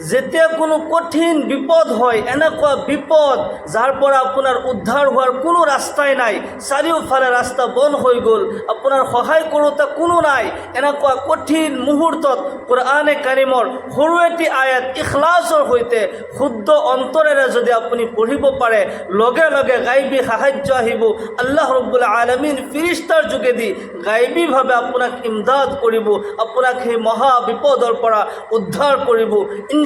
যেতিয়া কোনো কঠিন বিপদ হয়, এনেকুৱা বিপদ, যাৰ পৰা আপোনাৰ উদ্ধাৰ হোৱাৰ কোনো ৰাস্তাই নাই, চাৰিওফালে ৰাস্তা বন্ধ হৈ গ'ল, আপোনাৰ সহায় কৰোঁতে কোনো নাই, এনেকুৱা কঠিন মুহূৰ্তত কোৰআনে কাৰিমৰ সৰু এটি আয়াত ইখলাছৰ সৈতে শুদ্ধ অন্তৰেৰে যদি আপুনি পঢ়িব পাৰে, লগে লগে গাইবী সাহায্য আহিব। আল্লাহ ৰব্বুল আলমিন ফিৰিষ্টাৰ যোগেদি গাইবীভাৱে আপোনাক ইমদাদ কৰিব, আপোনাক সেই মহা বিপদৰ পৰা উদ্ধাৰ কৰিব।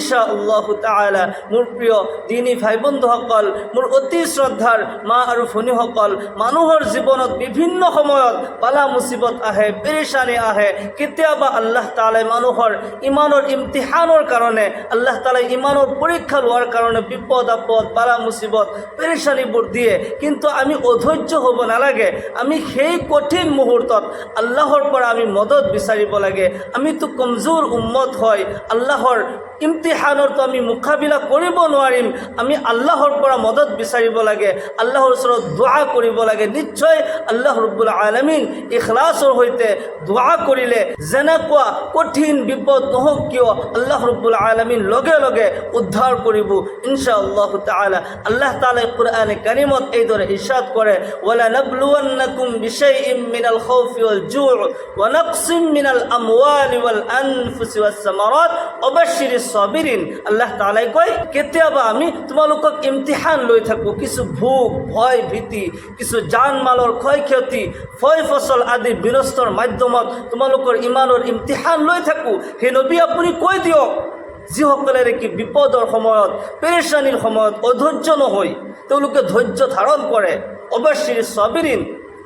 ইনশা আল্লাহ তালা মোৰ প্ৰিয় দিনী ভাই বন্ধুসকল মোৰ অতি শ্ৰদ্ধাৰ মা আৰু ভনীসকল মানুহৰ জীৱনত বিভিন্ন সময়ত পালা মুচিবত আহে পেৰেচানি আহে। কেতিয়াবা আল্লাহ তালাই মানুহৰ ইমানৰ ইমতিহানৰ কাৰণে, আল্লাহ তালাই ইমানৰ পৰীক্ষা লোৱাৰ কাৰণে বিপদ, আপদ পালা মুচিবত পেৰেচানিবোৰ দিয়ে। কিন্তু আমি অধৈৰ্য হ'ব নালাগে। আমি সেই কঠিন মুহূৰ্তত আল্লাহৰ পৰা আমি মদত বিচাৰিব লাগে। আমিতো কমজোৰ উম্মত হয়। আল্লাহৰ ইমতিহানৰতো আমি মোকাবিলা কৰিব নোৱাৰিম। আমি আল্লাহৰ পৰা মদত বিচাৰিব লাগে। আল্লাহৰ ওচৰত দোৱা কৰিব লাগে। নিশ্চয় আল্লাহ ৰব্বুল আলমিন ইখলাছৰ সৈতে দোৱা কৰিলে যেনেকুৱা কঠিন বিপদ নহওক কিয়, আল্লাহ ৰব্বুল আলমিন লগে লগে উদ্ধাৰ কৰিব। ইনশা আল্লাহ তালা আল্লাহ তালাই কোরআনে কারিমত এই ধরে ইরশাদ করে ওয়ালা নাবলুয়ান্নাকুম বিশাইইম মিনাল খাউফি ওয়াল জু'উ ওয়া নাকসিম মিনাল আমওয়ালি ওয়াল আনফুসি ওয়াস সামারাত। অবাশশিরিস সাবিরিন, আল্লাহ তাআলাই কয়, কেতিয়াবা আমি তোমালোকক ইমতিহান লৈ থাকোঁ। কিছু ভোক ভয়, ভীতি, কিছু জান মালৰ ক্ষয় ক্ষতি ফয় ফচল আদি বিনষ্টৰ মাধ্যমত তোমালোকৰ ইমানৰ ইমতিহান লৈ থাকোঁ। সেই নবী, আপুনি কৈ দিয়ক যিসকলে নেকি বিপদৰ সময়ত পেৰেচানিৰ সময়ত অধৈৰ্য নহৈ তেওঁলোকে ধৈৰ্য ধাৰণ কৰে। অৱশ্যে চাবিৰিন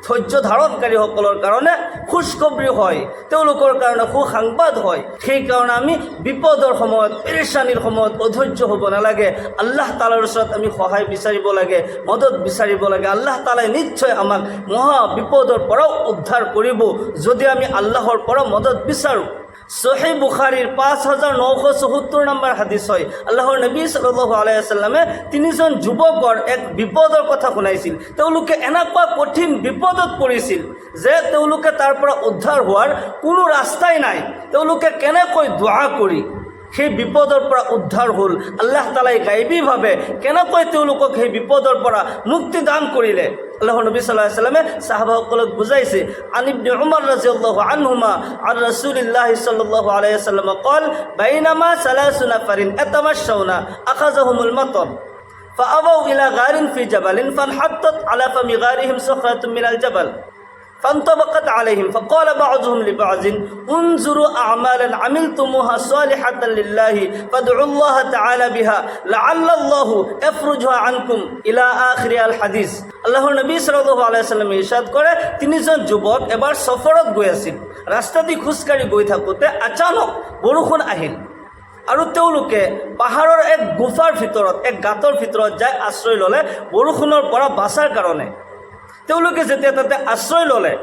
ধৈৰ্য ধাৰণকাৰীসকলৰ কাৰণে খুচখবৰি হয়, তেওঁলোকৰ কাৰণে সুসংবাদ হয়। সেইকাৰণে আমি বিপদৰ সময়ত পেৰেচানিৰ সময়ত অধৈৰ্য হ'ব নালাগে। আল্লাহ তালাৰ ওচৰত আমি সহায় বিচাৰিব লাগে, মদত বিচাৰিব লাগে। আল্লাহ তালাই নিশ্চয় আমাক মহা বিপদৰ পৰাও উদ্ধাৰ কৰিব। যদি আমি আল্লাহৰ পৰা মদত বিচাৰোঁ চহী বুখাৰীৰ পাঁচ হাজাৰ নশ চৌসত্তৰ নম্বৰ হাদিছ হয়। আল্লাহৰ নবী সাল্লাহ আলাইসাল্লামে তিনিজন যুৱকৰ এক বিপদৰ কথা শুনাইছিল। তেওঁলোকে এনেকুৱা কঠিন বিপদত পৰিছিল যে তেওঁলোকে তাৰ পৰা উদ্ধাৰ হোৱাৰ কোনো ৰাস্তাই নাই। তেওঁলোকে কেনেকৈ দোৱা কৰি সেই বিপদৰ পৰা উদ্ধাৰ হ'ল? আল্লাহ তালাই গাইবীভাৱে কেনেকৈ তেওঁলোকক সেই বিপদৰ পৰা মুক্তি দান কৰিলে? আল্লাহ নবী সাল্লাহ সাল্লামে সাহাবাসকলক বুজাইছে আনিবনি উমর রাজিয়াল্লাহু আনহুমা আর রাসূলিল্লাহ সাল্লাল্লাহু আলাইহি সাল্লাম قال بينما ثلاث نفر يتمشون اخذهم المطر فأووا إلى غار في جبل فانحطت على فم غارهم صخرة من الجبل فانطبقت عليهم فقال بعضهم لبعض انظروا أعمالا عملتموها صالحة لله فادعوا الله تعالى بها لعل الله يفرجها عنكم إلى آخر الحديث আল্লাহর নবী সাল্লাল্লাহু আলাইহি সাল্লাম ইরশাদ করে তিনিজন যুৱক এবাৰ সফৰত গৈ আছিল ৰাস্তা দি খোজকাঢ়ি গৈ থাকোঁতে আচানক বৰষুণ আহিল আৰু তেওঁলোকে পাহাৰৰ এক গুফাৰ ভিতৰত এক গাঁতৰ ভিতৰত যাই আশ্ৰয় ল'লে বৰষুণৰ পৰা বাচাৰ কাৰণে তেওঁলোকে যেতিয়া তাতে আশ্ৰয় ল'লে,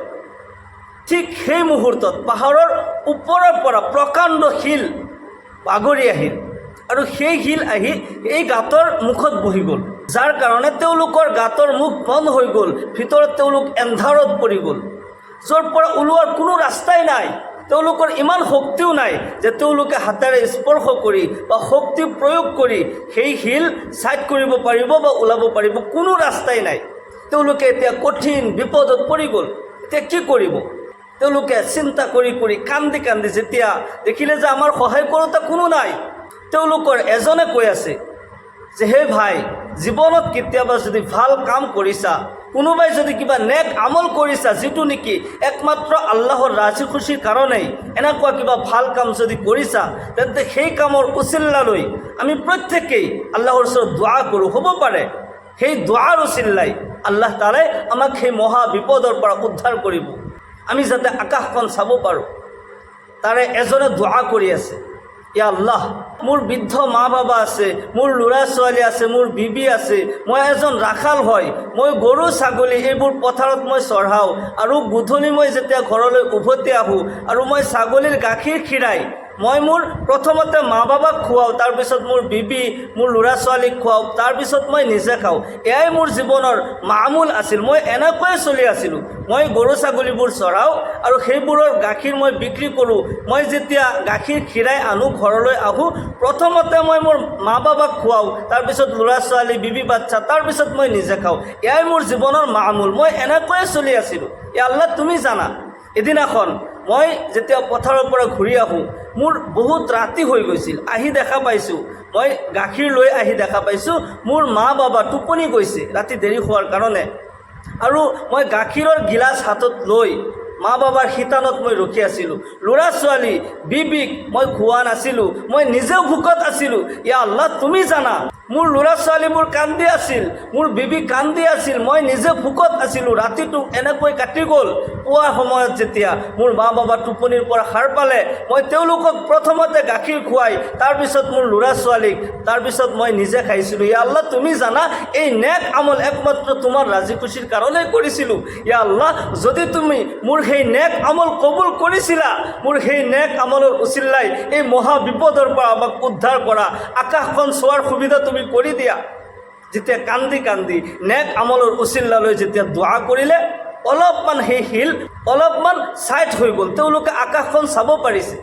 ঠিক সেই মুহূৰ্তত পাহাৰৰ ওপৰৰ পৰা প্ৰকাণ্ড শিল বাগৰি আহিল। আৰু সেই শিল আহি এই গাঁতৰ মুখত বহি গ'ল। যাৰ কাৰণে তেওঁলোকৰ গাঁতৰ মুখ বন্ধ হৈ গ'ল, ভিতৰত তেওঁলোক এন্ধাৰত পৰি গ'ল। য'ৰ পৰা ওলোৱাৰ কোনো ৰাস্তাই নাই, তেওঁলোকৰ ইমান শক্তিও নাই যে তেওঁলোকে হাতেৰে স্পৰ্শ কৰি বা শক্তি প্ৰয়োগ কৰি সেই শিল ছাইড কৰিব পাৰিব বা ওলাব পাৰিব কোনো ৰাস্তাই নাই। তেওঁলোকে এতিয়া কঠিন বিপদত পৰি গ'ল। এতিয়া কি কৰিব? তেওঁলোকে চিন্তা কৰি কৰি কান্দি কান্দি যেতিয়া দেখিলে যে আমাৰ সহায় কৰোঁতে কোনো নাই, তেওঁলোকৰ এজনে কৈ আছে যে, হে ভাই, জীৱনত কেতিয়াবা যদি ভালো কাম কৰিছা, কোনোবাই যদি কিবা নেক আমল কৰিছা, যিটো নেকি একমাত্ৰ আল্লাহৰ ৰাজি খুচিৰ কাৰণেই, এনেকুৱা কিবা ভালো কাম যদি কৰিছা, তেন্তে সেই কামৰ উচিল্লা লৈ আমি প্ৰত্যেকেই আল্লাহৰ ওচৰত দোৱা কৰোঁ। হ'ব পাৰে। সেই দোৱাৰ উচিল্লাই আল্লাহ তালাই আমাক সেই মহা বিপদৰ পৰা উদ্ধাৰ কৰিব। আমি যাতে আকাশখন চাব পাৰোঁ। তাৰে এজনে দোৱা কৰি আছে। ইয়া আল্লাহ, মোৰ বৃদ্ধ মা বাবা আছে, মোৰ ল'ৰা ছোৱালী আছে, মোৰ বিবি আছে, মই এজন ৰাখাল হয়, মই গৰু, ছাগলী, এইবোৰ পথাৰত মই চঢ়াওঁ আৰু গধূলি মই যেতিয়া ঘৰলৈ উভতি আহোঁ আৰু মই ছাগলীৰ গাখীৰ খীৰাই মই মোৰ প্ৰথমতে মা বাবাক খুৱাওঁ তাৰপিছত মোৰ বিবি, মোৰ ল'ৰা ছোৱালীক খুৱাওঁ তাৰপিছত মই নিজে খাওঁ। এয়াই মোৰ জীৱনৰ মামুল আছিল। মই এনেকৈয়ে চলি আছিলোঁ। মই গৰু ছাগলীবোৰ চৰাওঁ আৰু সেইবোৰৰ গাখীৰ মই বিক্ৰী কৰোঁ। মই যেতিয়া গাখীৰ খীৰাই আনো, ঘৰলৈ আহোঁ, প্ৰথমতে মই মোৰ মা বাবাক খুৱাওঁ তাৰপিছত ল'ৰা ছোৱালী বিবি বাচ্চা তাৰপিছত মই নিজে খাওঁ। এয়াই মোৰ জীৱনৰ মামুল। মই এনেকৈয়ে চলি আছিলোঁ। এ আল্লাহ, তুমি জানা। এদিনাখন মই যেতিয়া পথাৰৰ পৰা ঘূৰি আহোঁ, মোৰ বহুত ৰাতি হৈ গৈছিল, আহি দেখা পাইছোঁ। মই গাখীৰ লৈ আহি দেখা পাইছোঁ, মোৰ মা বাবা টোপনি গৈছে ৰাতি দেৰি হোৱাৰ কাৰণে। আৰু মই গাখীৰৰ গিলাচ হাতত লৈ মা বাবাৰ শিতানত মই ৰখি আছিলোঁ। ল'ৰা ছোৱালী, বিবিক মই খোৱা নাছিলোঁ, মই নিজেও ভোকত আছিলোঁ। ইয়া আল্লাহ, তুমি জানা। মোৰ ল'ৰা ছোৱালীবোৰ কান্দি আছিল, মোৰ বিবি কান্দি আছিল, মই নিজে ভোকত আছিলোঁ, ৰাতিটো এনেকৈ কাটি গ'ল। পুৱাৰ সময়ত যেতিয়া মোৰ মা বাবা টোপনিৰ পৰা সাৰ পালে, মই তেওঁলোকক প্ৰথমতে গাখীৰ খুৱাই তাৰপিছত মোৰ ল'ৰা ছোৱালীক তাৰপিছত মই নিজে খাইছিলোঁ। ইয়া আল্লাহ, তুমি জানা, এই নেক আমল একমাত্ৰ তোমাৰ ৰাজি খুচিৰ কাৰণেই কৰিছিলোঁ। ইয়া আল্লাহ, যদি তুমি মোৰ সেই নেক আমল কবুল কৰিছিলা, মোৰ সেই নেক আমলৰ উচিল্লাই এই মহা বিপদৰ পৰা আমাক উদ্ধাৰ কৰা। আকাশখন চোৱাৰ সুবিধা তুমি কৰি দিয়া, যেতিয়া কান্দি কান্দি নেক আমলৰ উচিল্লালৈ যেতিয়া দোৱা কৰিলে, অলপমান সেই শিল, অলপমান ছাইড হৈ গ'ল। তেওঁলোকে আকাশখন চাব পাৰিছে।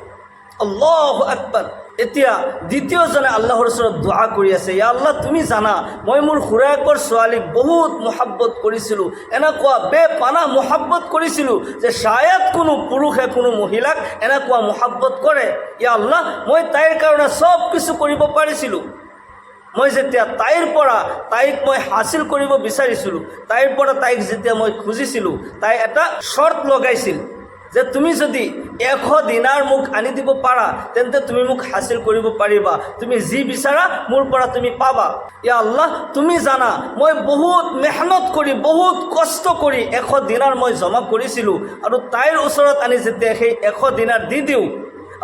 আল্লাহ আকবাৰ এতিয়া দ্বিতীয়জনে আল্লাহৰ ওচৰত দোৱা কৰি আছে ইয়া আল্লাহ, তুমি জানা, মই মোৰ খুৰায়েকৰ ছোৱালীক বহুত মহাব্বত কৰিছিলোঁ। এনেকুৱা বেপানা মহাব্বত কৰিছিলোঁ যে শায়দ কোনো পুৰুষে, কোনো মহিলাক এনেকুৱা মহাব্বত কৰে। ইয়া আল্লাহ, মই তাইৰ কাৰণে চব কিছু কৰিব পাৰিছিলোঁ। মই যেতিয়া তাইৰ পৰা, তাইক মই হাচিল কৰিব বিচাৰিছিলোঁ, তাইৰ পৰা তাইক যেতিয়া মই খুজিছিলোঁ, তাই এটা চৰ্ত লগাইছিল যে তুমি যদি এশ দিনাৰ মোক আনি দিব পাৰা, তেন্তে তুমি মোক হাচিল কৰিব পাৰিবা। তুমি যি বিচাৰা, মোৰ পৰা তুমি পাবা। ইয়া আল্লাহ, তুমি জানা, মই বহুত মেহনত কৰি, বহুত কষ্ট কৰি এশ দিনাৰ মই জমা কৰিছিলোঁ। আৰু তাইৰ ওচৰত আনি যেতিয়া সেই এশ দিনাৰ দি দিওঁ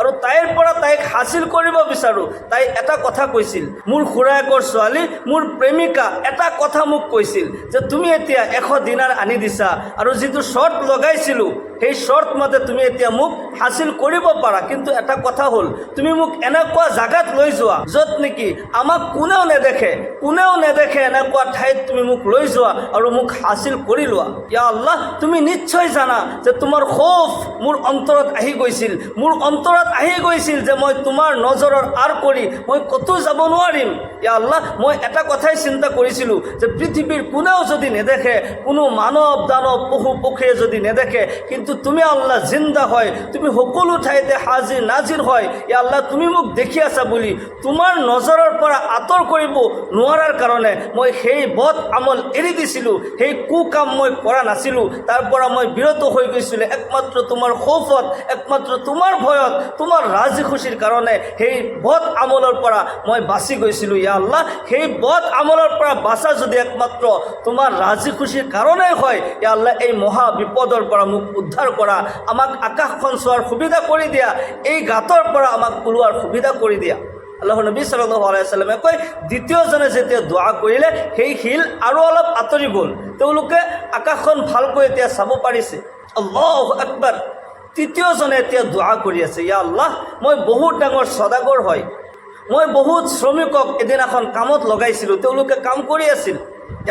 আৰু তাইৰ পৰা তাইক হাচিল কৰিব বিচাৰোঁ। তাই এটা কথা কৈছিল, মোৰ খুৰায়েকৰ ছোৱালী, মোৰ প্ৰেমিকা এটা কথা মোক কৈছিল যে তুমি এতিয়া এশ দিনাৰ আনি দিছা আৰু যিটো শ্বৰ্ট লগাইছিলোঁ সেই শ্বৰ্ট মতে তুমি এতিয়া মোক হাচিল কৰিব পাৰা। কিন্তু এটা কথা হ'ল, তুমি মোক এনেকুৱা জাগাত লৈ যোৱা, য'ত নেকি আমাক কোনেও নেদেখে কোনেও নেদেখে এনেকুৱা ঠাইত তুমি মোক লৈ যোৱা আৰু মোক হাচিল কৰি লোৱা। ইয়া আল্লাহ, তুমি নিশ্চয় জানা যে তোমাৰ খৌফ মোৰ অন্তৰত আহি গৈছিল। মোৰ অন্তৰত আহি গৈছিল যে মই তোমাৰ নজৰৰ আৰ কৰি মই ক'তো যাব নোৱাৰিম। ইয়া আল্লাহ, মই এটা কথাই চিন্তা কৰিছিলোঁ যে পৃথিৱীৰ কোনেও যদি নেদেখে, কোনো মানৱ দানৱ পশু পক্ষীয়ে যদি নেদেখে, কিন্তু তুমি আল্লাহ জিন্দা হয়, তুমি সকলো ঠাইতে হাজিৰ নাজিৰ হয়। ইয়া আল্লাহ তুমি মোক দেখি আছা বুলি তোমাৰ নজৰৰ পৰা আঁতৰ কৰিব নোৱাৰাৰ কাৰণে মই সেই বদ আমল এৰি দিছিলোঁ, সেই কু কাম মই কৰা নাছিলোঁ, তাৰ পৰা মই বিৰত হৈ গৈছিলোঁ। একমাত্ৰ তোমাৰ সৌফত একমাত্ৰ তোমাৰ ভয়ত, তোমাৰ ৰাজি খুচিৰ কাৰণে সেই বদ আমলৰ পৰা মই বাচি গৈছিলোঁ। ইয়া আল্লাহ, সেই বদ আমলৰ পৰা বাচা যদি একমাত্ৰ তোমাৰ ৰাজি খুচিৰ কাৰণেই হয় ইয়া আল্লাহ এই মহা বিপদৰ পৰা মোক উদ্ধাৰ কৰা, আমাক আকাশখন চোৱাৰ সুবিধা কৰি দিয়া, এই গাঁতৰ পৰা আমাক ওলোৱাৰ সুবিধা কৰি দিয়া। আল্লাহ নবী সাল্লাহ আলাইসাল্লামে কয়, দ্বিতীয়জনে যেতিয়া দোৱা কৰিলে, সেই শিল আৰু অলপ আঁতৰি গ'ল। তেওঁলোকে আকাশখন ভালকৈ এতিয়া চাব পাৰিছে। আল্লাহ আকবাৰ। তৃতীয়জনে এতিয়া দোৱা কৰি আছে ইয়া আল্লাহ, মই বহুত ডাঙৰ সদাগৰ হয়। মই বহুত শ্ৰমিকক এদিনাখন কামত লগাইছিলোঁ। তেওঁলোকে কাম কৰি আছিল।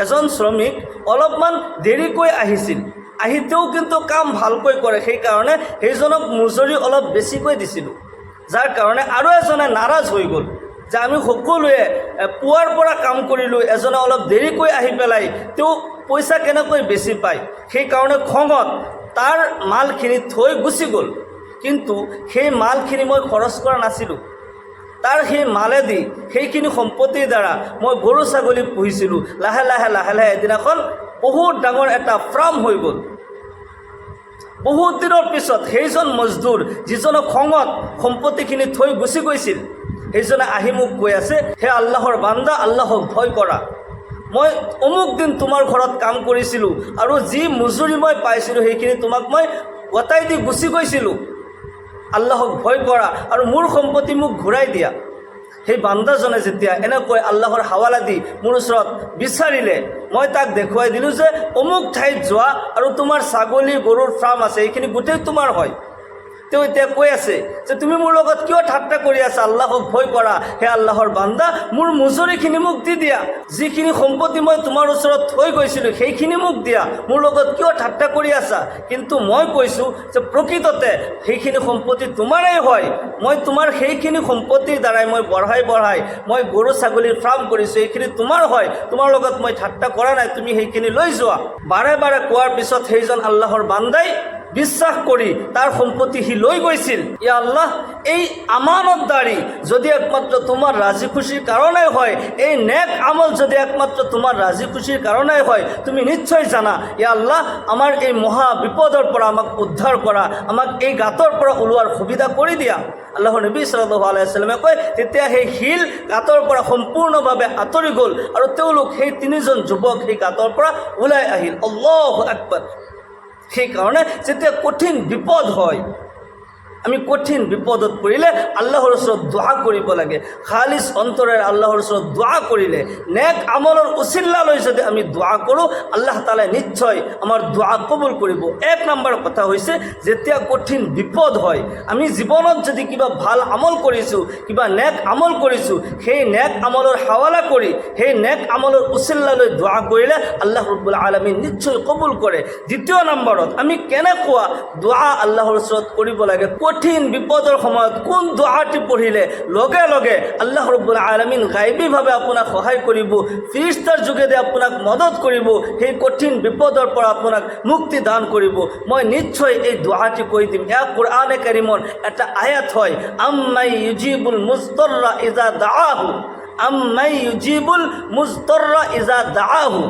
এজন শ্ৰমিক অলপমান দেৰিকৈ আহিছিল। আহি তেওঁ কিন্তু কাম ভালকৈ কৰে সেইকাৰণে সেইজনক মজুৰি অলপ বেছিকৈ দিছিলোঁ। যাৰ কাৰণে আৰু এজনে নাৰাজ হৈ গ'ল। যে আমি সকলোৱে পুৱাৰ পৰা কাম কৰিলোঁ, এজনে অলপ দেৰিকৈ আহি পেলাই তেওঁ পইচা কেনেকৈ বেছি পায় সেইকাৰণে খঙত তাৰ মালখিনি থৈ গুচি গ'ল। কিন্তু সেই মালখিনি মই খৰচ কৰা নাছিলোঁ। তাৰ সেই মালেদি সেইখিনি সম্পত্তিৰ দ্বাৰা মই গৰু ছাগলী পুহিছিলোঁ। লাহে লাহে লাহে লাহে এদিনাখন বহুত ডাঙৰ এটা ফাৰ্ম হৈ গ'ল। বহুত দিনৰ পিছত সেইজন মজদুৰ যিজনে খঙত সম্পত্তিখিনি থৈ গুচি গৈছিল, সেইজনে আহি মোক কৈ আছে, হে আল্লাহৰ বান্দা, আল্লাহক ভয় কৰা। মই অমুক দিন তোমাৰ ঘৰত কাম কৰিছিলোঁ আৰু যি মজুৰি মই পাইছিলোঁ সেইখিনি তোমাক মই গতাই দি গুচি গৈছিলোঁ। আল্লাহক ভয় কৰা আৰু মোৰ সম্পত্তি মোক ঘূৰাই দিয়া। সেই বান্দাজনে যেতিয়া এনেকৈ আল্লাহৰ হাৱালা দি মোৰ ওচৰত বিচাৰিলে, মই তাক দেখুৱাই দিলোঁ যে অমুক ঠাইত যোৱা আৰু তোমাৰ ছাগলী গৰুৰ ফাৰ্ম আছে, এইখিনি গোটেই তোমাৰ হয়। তেওঁ এতিয়া কৈ আছে যে তুমি মোৰ লগত কিয় ঠাট্টা কৰি আছা? আল্লাহক ভয় কৰা। হে আল্লাহৰ বান্দা, মোৰ মজুৰিখিনি মোক দি দিয়া। যিখিনি সম্পত্তি মই তোমাৰ ওচৰত থৈ গৈছিলোঁ, সেইখিনি মোক দিয়া। মোৰ লগত কিয় ঠাট্টা কৰি আছা? কিন্তু মই কৈছোঁ যে প্ৰকৃততে সেইখিনি সম্পত্তি তোমাৰেই হয়। মই তোমাৰ সেইখিনি সম্পত্তিৰ দ্বাৰাই মই বঢ়াই বঢ়াই, মই গৰু ছাগলীৰ ফাৰ্ম কৰিছোঁ এইখিনি তোমাৰ হয়। তোমাৰ লগত মই ঠাট্টা কৰা নাই, তুমি সেইখিনি লৈ যোৱা। বাৰে বাৰে কোৱাৰ পিছত সেইজন আল্লাহৰ বান্দাই বিশ্বাস কৰি তাৰ সম্পত্তি সি লৈ গৈছিল। ইয়া আল্লাহ, এই আমানতদাৰী যদি একমাত্ৰ তোমাৰ ৰাজি খুচিৰ কাৰণে হয়, এই নেক আমল যদি একমাত্ৰ তোমাৰ ৰাজি খুচিৰ কাৰণে হয়, তুমি নিশ্চয় জানা, ইয়া আল্লাহ, আমাৰ এই মহা বিপদৰ পৰা আমাক উদ্ধাৰ কৰা, আমাক এই গাঁতৰ পৰা ওলোৱাৰ সুবিধা কৰি দিয়া। আল্লাহৰ নবী সাল্লাহ আলাইস্লামে কয়, তেতিয়া সেই শিল গাঁতৰ পৰা সম্পূৰ্ণভাৱে আঁতৰি গ'ল আৰু তেওঁলোক সেই তিনিজন যুৱক সেই গাঁতৰ পৰা ওলাই আহিল। অল্লাহ আকবৰ সেইকাৰণে যেতিয়া কঠিন বিপদ হয়। আমি কঠিন বিপদত পৰিলে আল্লাহৰ ওচৰত দোৱা কৰিব লাগে। খালিছ অন্তৰেৰে আল্লাহৰ ওচৰত দোৱা কৰিলে, নেক আমলৰ উচিল্লালৈ যদি আমি দোৱা কৰোঁ, আল্লাহ তালাই নিশ্চয় আমাৰ দোৱা কবুল কৰিব। এক নম্বৰ কথা হৈছে, যেতিয়া কঠিন বিপদ হয়, আমি জীৱনত যদি কিবা ভালো আমল কৰিছোঁ, কিবা নেক আমল কৰিছোঁ, সেই নেক আমলৰ হাৱালা কৰি, সেই নেক আমলৰ উচিল্লালৈ দোৱা কৰিলে আল্লাহ ৰব্বুল আলমী নিশ্চয় কবুল কৰে। দ্বিতীয় নম্বৰত, আমি কেনেকুৱা দোৱা আল্লাহৰ ওচৰত কৰিব লাগে কঠিন বিপদৰ সময়ত কোন দোৱাটি পঢ়িলে লগে লগে আল্লাহ ৰব্বুল আলমিন গাইবীভাৱে আপোনাক সহায় কৰিব ফিৰিষ্টাৰ যোগেদি আপোনাক মদত কৰিব, সেই কঠিন বিপদৰ পৰা আপোনাক মুক্তি দান কৰিব। মই নিশ্চয় এই দোৱাটি কৈ দিম। এয়া কোৰআনে কাৰিমৰ এটা আয়াত হয়, আম্মাই ইউজিবুল মুস্তৰ্ৰা ইজা দাহু আম্মাই ইউজিবুল মুস্তৰ্ৰা ইজা দাহু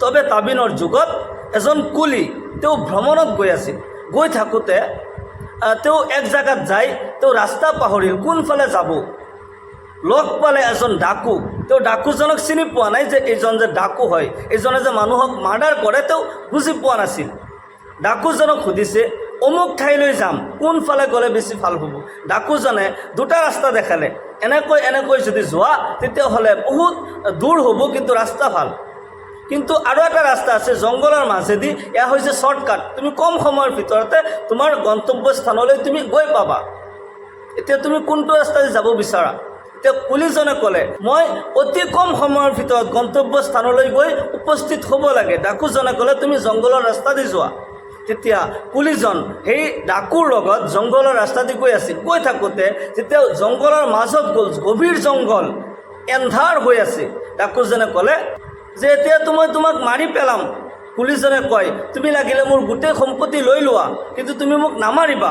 তবে তাবিনৰ যুগত এজন কুলি, তেওঁ ভ্ৰমণত গৈ আছিল। গৈ থাকোঁতে তেওঁ এক জেগাত যায়, তেওঁ ৰাস্তা পাহৰিল, কোনফালে যাব? লগ পালে এজন ডাকু। তেওঁ ডাকুজনক চিনি পোৱা নাই যে এইজন যে ডাকু হয়, এইজনে যে মানুহক মাৰ্ডাৰ কৰে, তেওঁ বুজি পোৱা নাছিল। ডাকুজনক সুধিছে, অমুক ঠাইলৈ যাম, কোনফালে গ'লে বেছি ভালো হ'ব? ডাকুজনে, দুটা ৰাস্তা দেখালে, এনেকৈ এনেকৈ যদি যোৱা, তেতিয়াহ'লে বহুত দূৰ হ'ব, কিন্তু ৰাস্তা ভালো। কিন্তু আৰু এটা ৰাস্তা আছে জংঘলৰ মাজেদি এয়া হৈছে শ্বৰ্টকাট তুমি কম সময়ৰ ভিতৰতে তোমাৰ গন্তব্যস্থানলৈ তুমি গৈ পাবা। এতিয়া তুমি কোনটো ৰাস্তাদি যাব বিচাৰা? এতিয়া পুলিচজনে ক'লে, মই অতি কম সময়ৰ ভিতৰত গন্তব্যস্থানলৈ গৈ উপস্থিত হ'ব লাগে। ডাকুজনে ক'লে, তুমি জংঘলৰ ৰাস্তা দি যোৱা। তেতিয়া পুলিচজন সেই ডাকুৰ লগত জংঘলৰ ৰাস্তা দি গৈ আছিল গৈ থাকোঁতে যেতিয়া জংঘলৰ মাজত গ'ল, গভীৰ জংঘল এন্ধাৰ হৈ আছে, ডাকুজনে ক'লে যে এতিয়াতো মই তোমাক মাৰি পেলাম। পুলিচজনে কয়, তুমি লাগিলে মোৰ গোটেই সম্পত্তি লৈ লোৱা, কিন্তু তুমি মোক নামাৰিবা।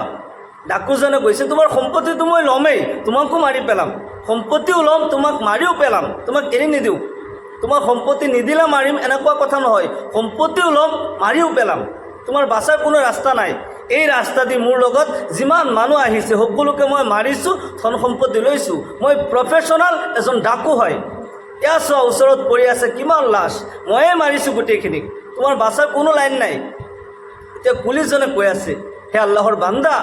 ডাকুজনে কৈছে, তোমাৰ সম্পত্তিটো মই ল'মেই, তোমাকো মাৰি পেলাম। সম্পত্তিও ল'ম, তোমাক মাৰিও পেলাম, তোমাক এৰি নিদিওঁ। তোমাৰ সম্পত্তি নিদিলে মাৰিম, এনেকুৱা কথা নহয়। সম্পত্তিও ল'ম, মাৰিও পেলাম। তোমাৰ বাচাৰ কোনো ৰাস্তা নাই। এই ৰাস্তা দি মোৰ লগত যিমান মানুহ আহিছে, সকলোকে মই মাৰিছোঁ, ধন সম্পত্তি লৈছোঁ। মই প্ৰফেশ্যনেল এজন ডাকু হয়। এয়া চোৱা ওচৰত পৰি আছে, কিমান লাছ ময়ে মাৰিছোঁ গোটেইখিনিক তোমাৰ বাচাৰ কোনো লাইন নাই। এতিয়া পুলিচজনে কৈ আছে, হে আল্লাহৰ বান্দা,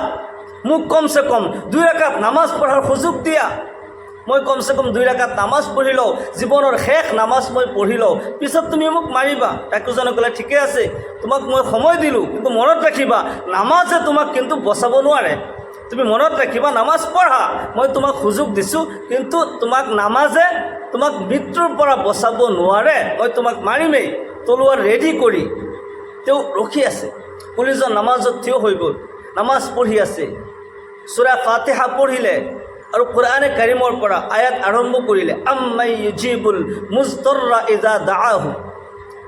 মোক কমচে কম দুই ৰেখাত নামাজ পঢ়াৰ সুযোগ দিয়া। মই কমচে কম দুই ৰেখাত নামাজ পঢ়ি লওঁ, জীৱনৰ শেষ নামাজ মই পঢ়ি লওঁ। পিছত তুমি মোক মাৰিবা। ডাকুজনে ক'লে, ঠিকে আছে, তোমাক মই সময় দিলোঁ, কিন্তু মনত ৰাখিবা, নামাজে তোমাক কিন্তু বচাব নোৱাৰে। তুমি মনত ৰাখিবা, নামাজ পঢ়া, মই তোমাক সুযোগ দিছোঁ, কিন্তু তোমাক নামাজে তোমাক মৃত্যুৰ পৰা বচাব নোৱাৰে, মই তোমাক মাৰিমেই, তলোৱাৰ ৰেডি কৰি তেওঁ ৰখি আছে। পুলিচজন নামাজত থিয় হৈ গ'ল, নামাজ পঢ়ি আছে। চুৰা ফাতেহা পঢ়িলে আৰু কোৰআনে কাৰিমৰ পৰা আয়াত আৰম্ভ কৰিলে আম্মাই ইউজিবুল মুজতৰ্ৰা ইজা দাআহু।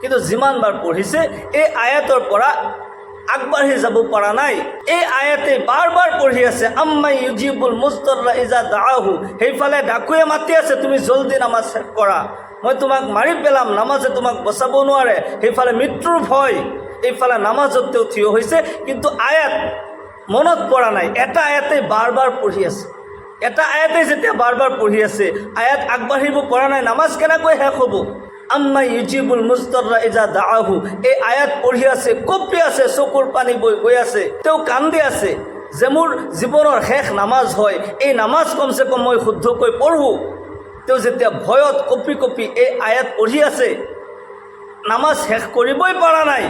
কিন্তু যিমানবাৰ পঢ়িছে, এই আয়াতৰ পৰা আগবাঢ়ি যাব পৰা নাই। এই আয়াতে পঢ়ি আছে, আম্মাই ইউজিবুল মুজতৰ্ৰা ইজা দাআহু। সেইফালে ডাকুৱে মাতি আছে, তুমি জলদি নামাজ শেষ কৰা মই তোমাক মাৰি পেলাম, নামাজে তোমাক বচাব নোৱাৰে। সেইফালে মৃত্যুৰ ভয়। এইফালে নামাজত তেওঁ থিয় হৈছে, কিন্তু আয়াত মনত পৰা নাই। এটা আয়াতে বাৰ বাৰ পঢ়ি আছে। এটা আয়াতে যেতিয়া বাৰ বাৰ পঢ়ি আছে, আয়াত আগবাঢ়িব পৰা নাই, নামাজ কেনেকৈ শেষ হ'ব? আম্মাই ইউজিবুল মুস্তৰা ইজা দাআহু। এই আয়াত পঢ়ি আছে, কঁপি আছে, চকুৰ পানী বৈ গৈ আছে, তেওঁ কান্দি আছে। যে মোৰ জীৱনৰ শেষ নামাজ হয়, এই নামাজ কমচে কম মই শুদ্ধকৈ পঢ়োঁ। তেওঁ যেতিয়া ভয়ত কঁপি কঁপি এই আয়াত পঢ়ি আছে, নামাজ শেষ কৰিবই পৰা নাই।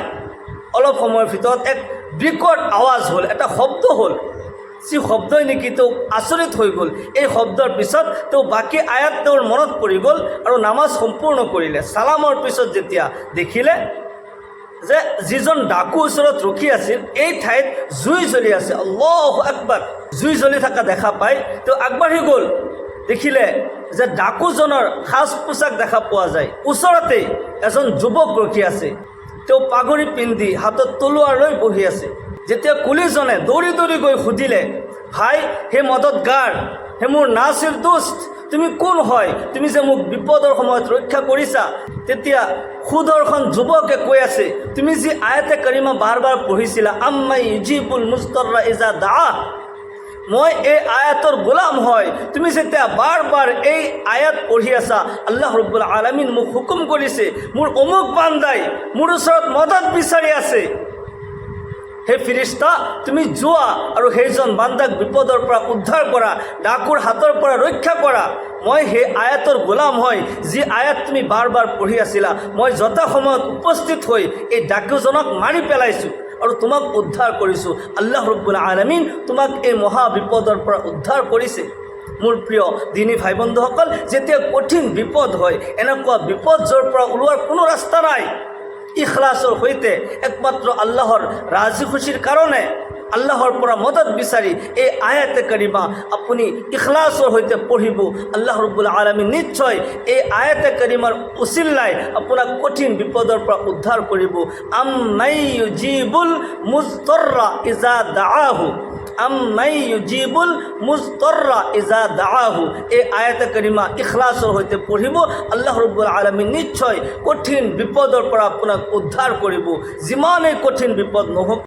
অলপ সময়ৰ ভিতৰত এক বিকট আৱাজ হ'ল, এটা শব্দ হ'ল। যি শব্দই নেকি তেওঁ আচৰিত হৈ গ'ল, এই শব্দৰ পিছত তেওঁ বাকী আয়াত তেওঁৰ মনত পৰি গ'ল আৰু নামাজ সম্পূৰ্ণ কৰিলে। চালামৰ পিছত যেতিয়া দেখিলে যে যিজন ডাকু ওচৰত ৰখি আছিল, এই ঠাইত জুই জ্বলি আছে অল্লাহ আকবাৰ। জুই জ্বলি থকা দেখা পাই তেওঁ আগবাঢ়ি গ'ল। দেখিলে যে ডাকুজনৰ সাজ পোছাক দেখা পোৱা যায়। ওচৰতেই এজন যুৱক ৰখি আছে। তেওঁ পাগুৰি পিন্ধি হাতত তলোৱাৰ লৈ বহি আছে। যেতিয়া কুলিজনে দৌৰি দৌৰি গৈ সুধিলে, ভাই, হে মদত গাৰ হে মোৰ নাচিৰ দোষ্ট তুমি কোন হয়? তুমি যে মোক বিপদৰ সময়ত ৰক্ষা কৰিছা। তেতিয়া সুদৰ্শন যুৱকে কৈ আছে, তুমি যি আয়াতে কৰিমা বাৰ বাৰ পঢ়িছিলা আম্মাই ইজিবুল মুস্তৰা ইজা দা মই এই আয়াতৰ গোলাম হয়। তুমি যেতিয়া বাৰ বাৰ এই আয়াত পঢ়ি আছা, আল্লাহ ৰব্বুল আলমিন মোক হুকুম কৰিছে, মোৰ অমুক বান্দাই মোৰ ওচৰত মদত বিচাৰি আছে। হে ফিৰিষ্টা তুমি যোৱা আৰু সেইজন বান্দাক বিপদৰ পৰা উদ্ধাৰ কৰা, ডাকুৰ হাতৰ পৰা ৰক্ষা কৰা। মই সেই আয়াতৰ গোলাম হয় যি আয়াত তুমি বাৰ বাৰ পঢ়ি আছিলা, মই যথা সময়ত উপস্থিত হৈ এই ডাকুজনক মাৰি পেলাইছোঁ আৰু তোমাক উদ্ধাৰ কৰিছোঁ। আল্লাহ ৰব্বুল আলমিন তোমাক এই মহা বিপদৰ পৰা উদ্ধাৰ কৰিছে। মোৰ প্ৰিয় দিনী ভাই বন্ধুসকল যেতিয়া কঠিন বিপদ হয়, এনেকুৱা বিপদ য'ৰ পৰা ওলোৱাৰ কোনো ৰাস্তা নাই। ইখলাছৰ সৈতে একমাত্ৰ আল্লাহৰ ৰাজি খুচিৰ কাৰণে আল্লাহৰ পৰা মদত বিচাৰি এই আয়াতে কাৰিমা আপুনি ইখলাছৰ সৈতে পঢ়িব আল্লাহ ৰব্বুল আলমী নিশ্চয় এই আয়াতে কাৰিমাৰ উচিল্লাই আপোনাক কঠিন বিপদৰ পৰা উদ্ধাৰ কৰিব আম জিবুল মুস্তৰা ইজা দাহু এই সৈতে পঢ়িব আল্লাহ রব্বুল আলমী নিশ্চয় কঠিন বিপদৰ পৰা আপোনাক উদ্ধাৰ কৰিব যিমানেই কঠিন বিপদ নহওক